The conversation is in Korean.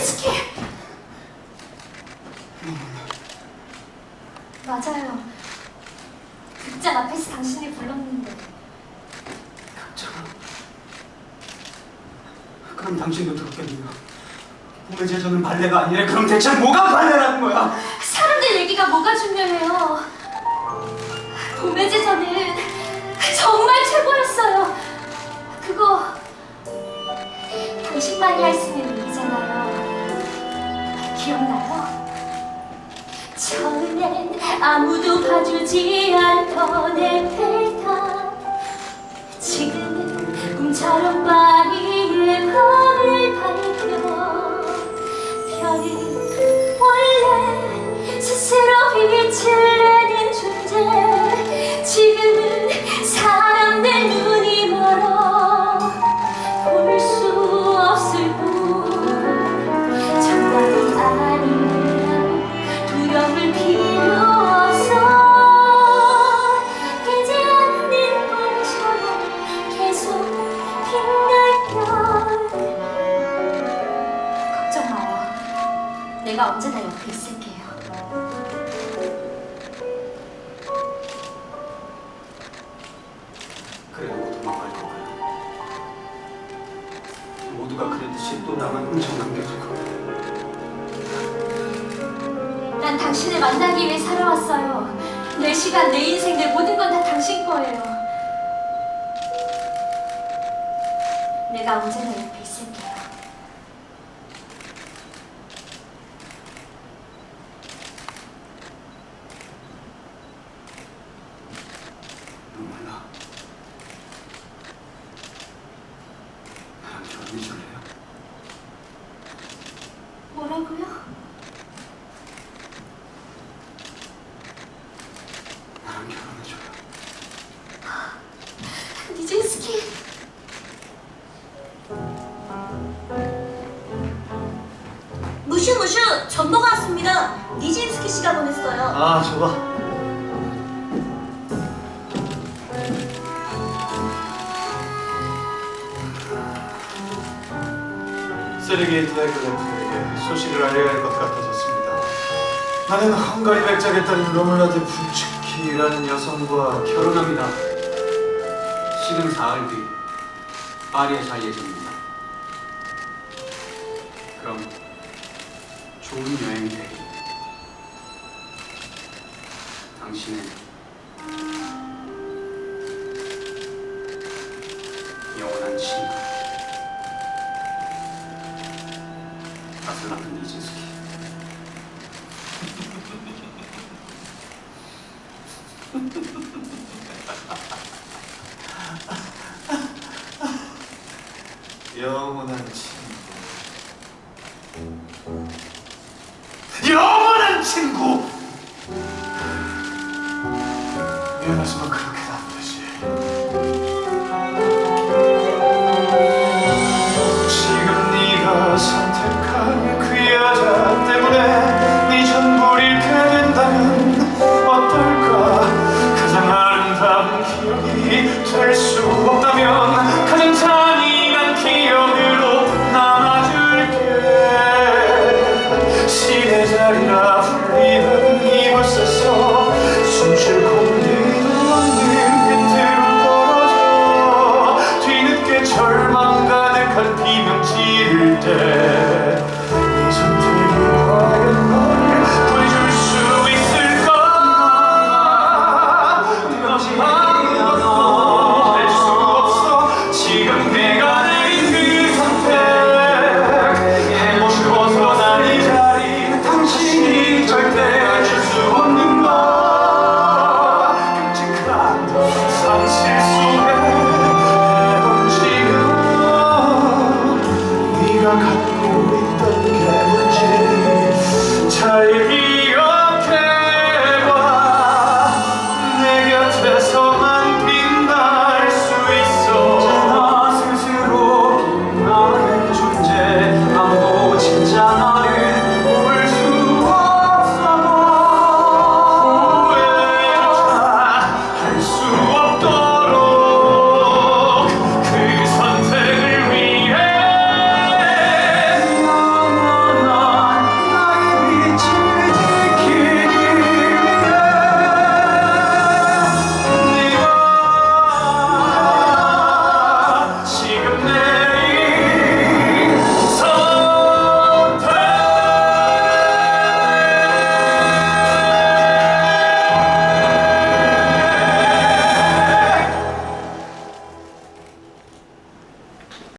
니진스키! 맞아요. 극장 앞에서 당신이 불렀는데 참. 그럼 당신도 들었겠네요. 봄의 제전은 발레가 아니라 그럼 대체 뭐가 발레라는 거야? 사람들 얘기가 뭐가 중요해요. 기억나요? 처음엔 아무도 봐주지 않던 에펠탑 지금은 꿈처럼 파리의 밤을 밝혀 별은 원래 스스로 빛을 내가 언제나 옆에 있을게요. 그래놓고 도망갈 건가요? 모두가 그랬듯이 또 나만 혼자 남겨두고. 난 당신을 만나기 위해 살아왔어요. 내 시간, 내 인생, 내 모든 건 다 당신 거예요. 내가 언제나 옆에 있을게요 눈물 나. 나랑 결혼해 줄래요? 뭐라고요? 나랑 결혼해 줘요. 니진스키 무슈 무슈 전보가 왔습니다. 니진스키 씨가 보냈어요. 아, 저거. 쓰레기 드라이브레프에게 소식을 알려야 할 것 같아졌습니다. 나는 헝가리 백작에 딸인 로물라드 분츠키라는 여성과 결혼합니다. 지금 사흘 뒤 파리에 잘 예정입니다. 그럼 좋은 여행 되길. 당신의 영원한 친구 아슬라프 니진스키. 영원한 친구. 영원한 친구! 미안하지만 그 best